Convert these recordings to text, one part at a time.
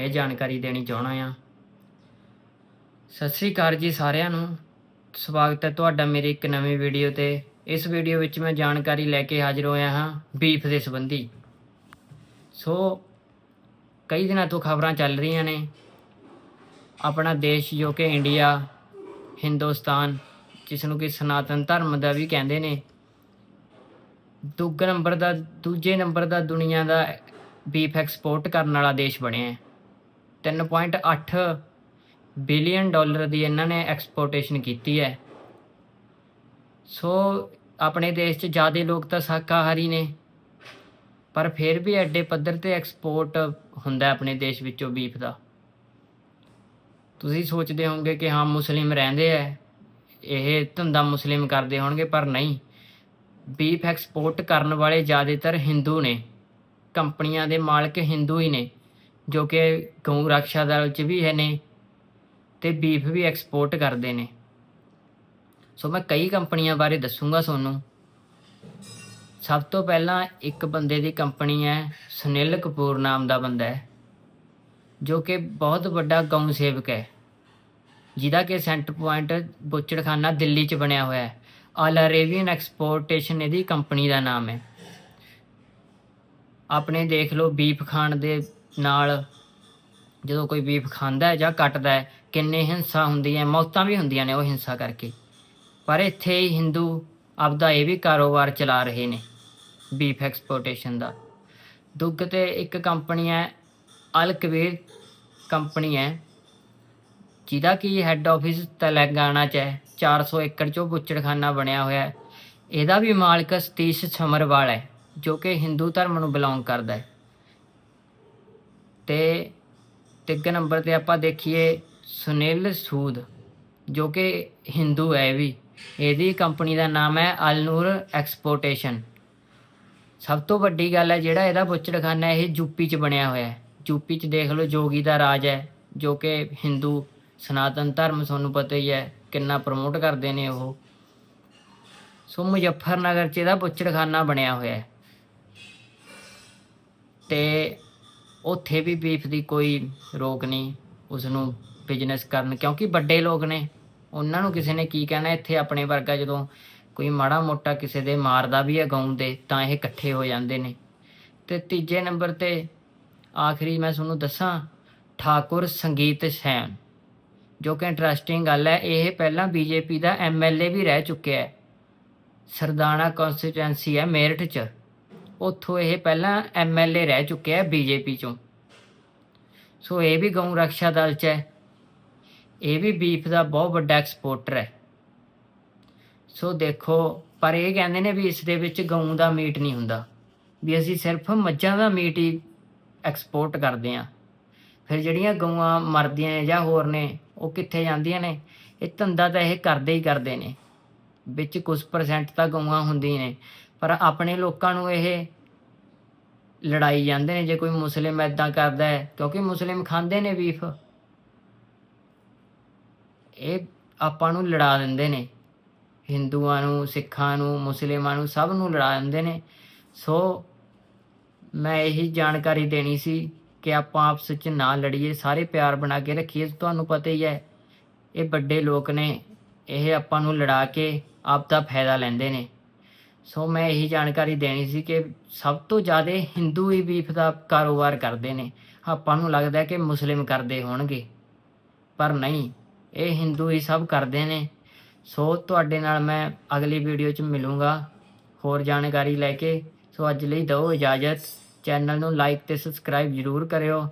ਇਹ ਜਾਣਕਾਰੀ ਦੇਣੀ ਚਾਹਣਾ ਆ ਸਤਿ ਸ੍ਰੀ ਅਕਾਲ ਜੀ ਸਾਰਿਆਂ ਨੂੰ। ਸਵਾਗਤ ਹੈ ਤੁਹਾਡਾ ਮੇਰੀ ਇੱਕ ਨਵੀਂ ਵੀਡੀਓ ਤੇ। ਇਸ ਵੀਡੀਓ ਵਿੱਚ ਮੈਂ ਜਾਣਕਾਰੀ ਲੈ ਕੇ ਹਾਜ਼ਰ ਹੋਇਆ ਹਾਂ ਬੀਫ ਦੇ ਸੰਬੰਧੀ। ਸੋ, ਕਈ ਦਿਨਾਂ ਤੋਂ ਖਬਰਾਂ ਚੱਲ ਰਹੀਆਂ ਨੇ। ਆਪਣਾ ਦੇਸ਼ ਜੋ ਕਿ ਇੰਡੀਆ, ਹਿੰਦੁਸਤਾਨ, ਜਿਸ ਨੂੰ ਕਿ ਸਨਾਤਨ ਧਰਮ ਦਾ ਵੀ ਕਹਿੰਦੇ ਨੇ। ਦੂਜੇ ਨੰਬਰ ਦਾ, ਦੂਜੇ ਨੰਬਰ ਦਾ ਦੁਨੀਆ ਦਾ ਬੀਫ ਐਕਸਪੋਰਟ ਕਰਨ ਵਾਲਾ ਦੇਸ਼ ਬਣਿਆ ਹੈ। 3.8 ਬਿਲੀਅਨ ਡਾਲਰ ਦੀ ਇਹਨਾਂ ਨੇ ਐਕਸਪੋਰਟੇਸ਼ਨ ਕੀਤੀ ਹੈ। ਸੋ ਆਪਣੇ ਦੇਸ਼ 'ਚ ਜ਼ਿਆਦਾ ਲੋਕ ਤਾਂ ਸ਼ਾਕਾਹਾਰੀ ਨੇ, ਪਰ ਫਿਰ ਵੀ ਐਡੇ ਪੱਧਰ ਤੇ ਐਕਸਪੋਰਟ ਹੁੰਦਾ ਆਪਣੇ ਦੇਸ਼ ਵਿੱਚੋਂ ਬੀਫ ਦਾ। ਤੁਸੀਂ ਸੋਚਦੇ ਹੋਵੋਗੇ ਕਿ ਹਾਂ, ਮੁਸਲਿਮ ਰਹਿੰਦੇ ਆ ਇਹ ਧੰਦਾ ਮੁਸਲਿਮ ਕਰਦੇ ਹੋਣਗੇ, ਪਰ ਨਹੀਂ। ਬੀਫ ਐਕਸਪੋਰਟ ਕਰਨ ਵਾਲੇ ਜ਼ਿਆਦਾਤਰ ਹਿੰਦੂ ਨੇ, ਕੰਪਨੀਆਂ ਦੇ ਮਾਲਕ ਹਿੰਦੂ ਹੀ ਨੇ। ਜੋ ਕਿ ਗਊ ਰੱਖਿਆ ਦਲ ਚ ਵੀ ਹੈ ਨੇ ਤੇ ਬੀਫ ਵੀ ਐਕਸਪੋਰਟ ਕਰਦੇ ਨੇ। ਸੋ ਮੈਂ ਕਈ ਕੰਪਨੀਆਂ ਬਾਰੇ ਦੱਸੂਗਾ ਤੁਹਾਨੂੰ। ਸਭ ਤੋਂ ਪਹਿਲਾਂ ਇੱਕ ਬੰਦੇ ਦੀ ਕੰਪਨੀ ਹੈ ਸੁਨੀਲ ਕਪੂਰ ਨਾਮ ਦਾ ਬੰਦਾ ਹੈ, ਜੋ ਕਿ ਬਹੁਤ ਵੱਡਾ ਗਊ ਸੇਵਕ ਹੈ। ਜਿਹਦਾ ਕਿ ਸੈਂਟਰ ਪੁਆਇੰਟ ਬੋਚੜਖਾਨਾ ਦਿੱਲੀ 'ਚ ਬਣਿਆ ਹੋਇਆ ਹੈ। ਆਲ ਅਰੇਬੀਅਨ ਐਕਸਪੋਰਟੇਸ਼ਨ ਇਹਦੀ ਕੰਪਨੀ ਦਾ ਨਾਮ ਹੈ। ਆਪਣੇ ਦੇਖ ਲਓ ਬੀਫ ਖਾਣ ਦੇ ਨਾਲ ਜਦੋਂ ਕੋਈ ਬੀਫ ਖਾਂਦਾ ਹੈ ਜਾਂ ਕੱਟਦਾ ਹੈ, ਕਿੰਨੇ ਹਿੰਸਾ ਹੁੰਦੀ ਹੈ ਮੌਤਾਂ ਵੀ ਹੁੰਦੀਆਂ ਨੇ ਉਹ ਹਿੰਸਾ ਕਰਕੇ। ਪਰ ਇੱਥੇ ਹਿੰਦੂ ਆਪਦਾ ਇਹ ਵੀ ਕਾਰੋਬਾਰ ਚਲਾ ਰਹੇ ਨੇ, ਬੀਫ ਐਕਸਪੋਰਟੇਸ਼ਨ ਦਾ। ਦੁੱਗ ਤੇ ਇੱਕ ਕੰਪਨੀ ਹੈ ਅਲ ਕਬੀਰ ਕੰਪਨੀ ਹੈ, ਜਿਹਦਾ ਕਿ ਹੈੱਡ ਆਫਿਸ ਤੇਲੰਗਾਨਾ 'ਚ ਹੈ 400 ਏਕੜ 'ਚੋਂ ਬੁੱਚੜਖਾਨਾ ਬਣਿਆ ਹੋਇਆ ਹੈ। ਇਹਦਾ ਵੀ ਮਾਲਕ ਸਤੀਸ਼ ਸਮਰਵਾਲ ਹੈ, ਜੋ ਕਿ ਹਿੰਦੂ ਧਰਮ ਨੂੰ ਬਿਲੋਂਗ ਕਰਦਾ ਹੈ। ਤੇ ਤੀਜੇ ਨੰਬਰ ਤੇ ਆਪਾਂ ਦੇਖੀਏ ਸੁਨੀਲ ਸੂਦ, ਜੋ ਕਿ ਹਿੰਦੂ ਹੈ ਇਹ ਵੀ। ਇਹਦੀ ਕੰਪਨੀ ਦਾ ਨਾਮ ਹੈ ਅਲਨੂਰ ਐਕਸਪੋਰਟੇਸ਼ਨ ਸਭ ਤੋਂ ਵੱਡੀ ਗੱਲ ਹੈ ਜਿਹੜਾ ਇਹਦਾ ਬੁੱਚੜਖਾਨਾ ਇਹ ਯੂਪੀ 'ਚ ਬਣਿਆ ਹੋਇਆ ਹੈ। ਯੂਪੀ 'ਚ ਦੇਖ ਲਓ ਜੋਗੀ ਦਾ ਰਾਜ ਹੈ, ਜੋ ਕਿ ਹਿੰਦੂ ਸਨਾਤਨ ਧਰਮ ਤੁਹਾਨੂੰ ਪਤਾ ਹੀ ਹੈ ਕਿੰਨਾ ਪ੍ਰਮੋਟ ਕਰਦੇ ਨੇ ਉਹ। ਸੋ ਮੁਜ਼ੱਫਰਨਗਰ 'ਚ ਇਹਦਾ ਬੁੱਚੜਖਾਨਾ ਬਣਿਆ ਹੋਇਆ ਹੈ। ਤੇ ਉੱਥੇ ਵੀ ਬੀਫ ਦੀ ਕੋਈ ਰੋਕ ਨਹੀਂ ਉਸ ਨੂੰ ਬਿਜ਼ਨਸ ਕਰਨ, ਕਿਉਂਕਿ ਵੱਡੇ ਲੋਕ ਨੇ। ਉਹਨਾਂ ਨੂੰ ਕਿਸੇ ਨੇ ਕੀ ਕਹਿਣਾ, ਇੱਥੇ ਆਪਣੇ ਵਰਗਾ ਜਦੋਂ ਕੋਈ ਮਾੜਾ ਮੋਟਾ ਕਿਸੇ ਦੇ ਮਾਰਦਾ ਵੀ ਹੈ ਗਊ ਦੇ, ਤਾਂ ਇਹ ਇਕੱਠੇ ਹੋ ਜਾਂਦੇ ਨੇ। ਤੇ ਤੀਜੇ ਨੰਬਰ ਤੇ ਆਖਰੀ ਮੈਂ ਤੁਹਾਨੂੰ ਦੱਸਾਂ, ਠਾਕੁਰ ਸੰਗੀਤ ਸੈਨ। ਜੋ ਕਿ ਇੰਟਰਸਟਿੰਗ ਗੱਲ ਹੈ, ਇਹ ਪਹਿਲਾਂ ਬੀਜੇਪੀ ਦਾ ਐਮਐਲਏ ਵੀ ਰਹਿ ਚੁੱਕਿਆ ਹੈ। ਸਰਦਾਨਾ ਕਨਸਟੀਟੈਂਸੀ ਹੈ, ਮੇਰਠ ਚ। ਉੱਥੋਂ ਇਹ ਪਹਿਲਾਂ ਐਮਐਲਏ ਰਹਿ ਚੁੱਕਿਆ ਹੈ ਬੀਜੇਪੀ ਚੋਂ। ਸੋ ਇਹ ਵੀ ਗਊ ਰੱਖਿਆ ਦਲ ਚ ਹੈ। ਇਹ ਵੀ ਬੀਫ ਦਾ ਬਹੁਤ ਵੱਡਾ ਐਕਸਪੋਰਟਰ ਹੈ। ਸੋ ਦੇਖੋ, ਪਰ ਇਹ ਕਹਿੰਦੇ ਨੇ ਵੀ ਇਸ ਦੇ ਵਿੱਚ ਗਊ ਦਾ ਮੀਟ ਨਹੀਂ ਹੁੰਦਾ। ਵੀ ਅਸੀਂ ਸਿਰਫ ਮੱਝਾਂ ਦਾ ਮੀਟ ਹੀ ਐਕਸਪੋਰਟ ਕਰਦੇ ਹਾਂ। ਫਿਰ ਜਿਹੜੀਆਂ ਗਊਆਂ ਮਰਦੀਆਂ ਨੇ ਜਾਂ ਹੋਰ ਨੇ, ਉਹ ਕਿੱਥੇ ਜਾਂਦੀਆਂ ਨੇ? ਇਹ ਧੰਦਾ ਤਾਂ ਇਹ ਕਰਦੇ ਹੀ ਕਰਦੇ ਨੇ। ਵਿੱਚ ਕੁਝ ਪਰਸੈਂਟ ਤਾਂ ਗਊਆਂ ਹੁੰਦੀਆਂ ਨੇ। ਪਰ ਆਪਣੇ ਲੋਕਾਂ ਨੂੰ ਇਹ ਲੜਾਈ ਜਾਂਦੇ ਨੇ, ਜੇ ਕੋਈ ਮੁਸਲਿਮ ਐਦਾਂ ਕਰਦਾ ਹੈ, ਕਿਉਂਕਿ ਮੁਸਲਿਮ ਖਾਂਦੇ ਨੇ ਬੀਫ ਇਹ ਆਪਾਂ ਨੂੰ ਲੜਾ ਦਿੰਦੇ ਨੇ। ਹਿੰਦੂਆਂ ਨੂੰ, ਸਿੱਖਾਂ ਨੂੰ, ਮੁਸਲਿਮਾਂ ਨੂੰ ਸਭ ਨੂੰ ਲੜਾ ਦਿੰਦੇ ਨੇ। ਸੋ ਮੈਂ ਇਹੀ ਜਾਣਕਾਰੀ ਦੇਣੀ ਸੀ ਕਿ ਆਪਾਂ ਆਪਸ ਵਿੱਚ ਨਾ ਲੜੀਏ, ਸਾਰੇ ਪਿਆਰ ਬਣਾ ਕੇ ਰੱਖੀਏ। ਤੁਹਾਨੂੰ ਪਤਾ ਹੀ ਹੈ, ਇਹ ਵੱਡੇ ਲੋਕ ਨੇ, ਇਹ ਆਪਾਂ ਨੂੰ ਲੜਾ ਕੇ ਆਪ ਦਾ ਫਾਇਦਾ ਲੈਂਦੇ ਨੇ। ਸੋ ਮੈਂ ਇਹੀ ਜਾਣਕਾਰੀ ਦੇਣੀ ਸੀ ਕਿ ਸਭ ਤੋਂ ਜ਼ਿਆਦਾ ਹਿੰਦੂ ਹੀ ਬੀਫ ਦਾ ਕਾਰੋਬਾਰ ਕਰਦੇ ਨੇ। ਆਪਾਂ ਨੂੰ ਲੱਗਦਾ ਕਿ ਮੁਸਲਿਮ ਕਰਦੇ ਹੋਣਗੇ। ਪਰ ਨਹੀਂ, ਇਹ ਹਿੰਦੂ ਹੀ ਸਭ ਕਰਦੇ ਨੇ। ਸੋ ਤੁਹਾਡੇ ਨਾਲ ਮੈਂ ਅਗਲੀ ਵੀਡੀਓ 'ਚ ਮਿਲੂੰਗਾ। ਹੋਰ ਜਾਣਕਾਰੀ ਲੈ ਕੇ ਸੋ ਅੱਜ ਲਈ ਦਿਓ ਇਜਾਜ਼ਤ। ਚੈਨਲ ਨੂੰ ਲਾਈਕ ਤੇ ਸਬਸਕ੍ਰਾਈਬ ਜ਼ਰੂਰ ਕਰਿਓ।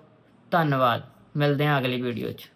ਧੰਨਵਾਦ। ਮਿਲਦੇ ਹਾਂ ਅਗਲੀ ਵੀਡੀਓ 'ਚ।